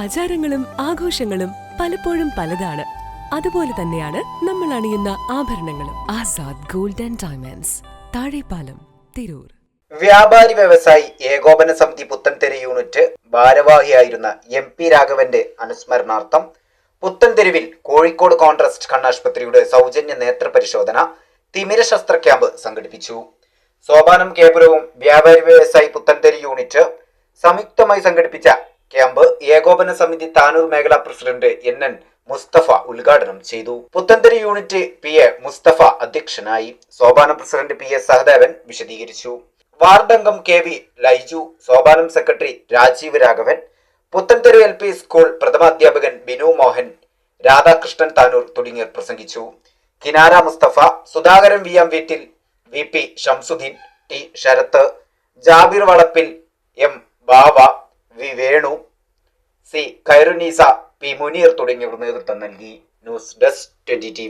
ആചാരങ്ങളും ആഘോഷങ്ങളും പലപ്പോഴും പലതാണ്. അതുപോലെ തന്നെയാണ് നമ്മൾ അണിയുന്ന ആഭരണങ്ങളും. Azad golden diamonds. Thazhepalam Tirur. വ്യാപാരി വ്യവസായി ഏകോപന സമിതി പുത്തൻതെരു യൂണിറ്റ് ഭാരവാഹിയായിരുന്ന എം പി രാഘവന്റെ അനുസ്മരണാർത്ഥം പുത്തൻതെരുവിൽ കോഴിക്കോട് കോൺട്രസ്റ്റ് കണ്ണാശുപത്രിയുടെ സൗജന്യ നേത്ര പരിശോധന തിമിര ശസ്ത്ര ക്യാമ്പ് സംഘടിപ്പിച്ചു. സോപാനം കേപുരവും വ്യാപാരി വ്യവസായി പുത്തൻതെരു യൂണിറ്റ് സംയുക്തമായി സംഘടിപ്പിച്ച ക്യാമ്പ് ഏകോപന സമിതി താനൂർ മേഖലാ പ്രസിഡന്റ് എൻ എൻ മുസ്തഫ ഉദ്ഘാടനം ചെയ്തു. Puthentheri unit P A Musthafa അധ്യക്ഷനായി. Sopanam president P S Sahadevan വിശദീകരിച്ചു. വാർഡംഗം K V Laiju Sopanam secretary Rajeev Raghavan Puthentheru L P school പ്രഥമാധ്യാപകൻ Binu Mohan Radhakrishnan Tanur തുടങ്ങിയവർ പ്രസംഗിച്ചു. കിനാര മുസ്തഫ സുധാകരൻ വി എം വീട്ടിൽ V P Shamsuddin T Sarath Jabir Valappil M Bava Venu. C Khairunneesa P Muneer തുടങ്ങിയവർ നേതൃത്വം നൽകി news desk twenty T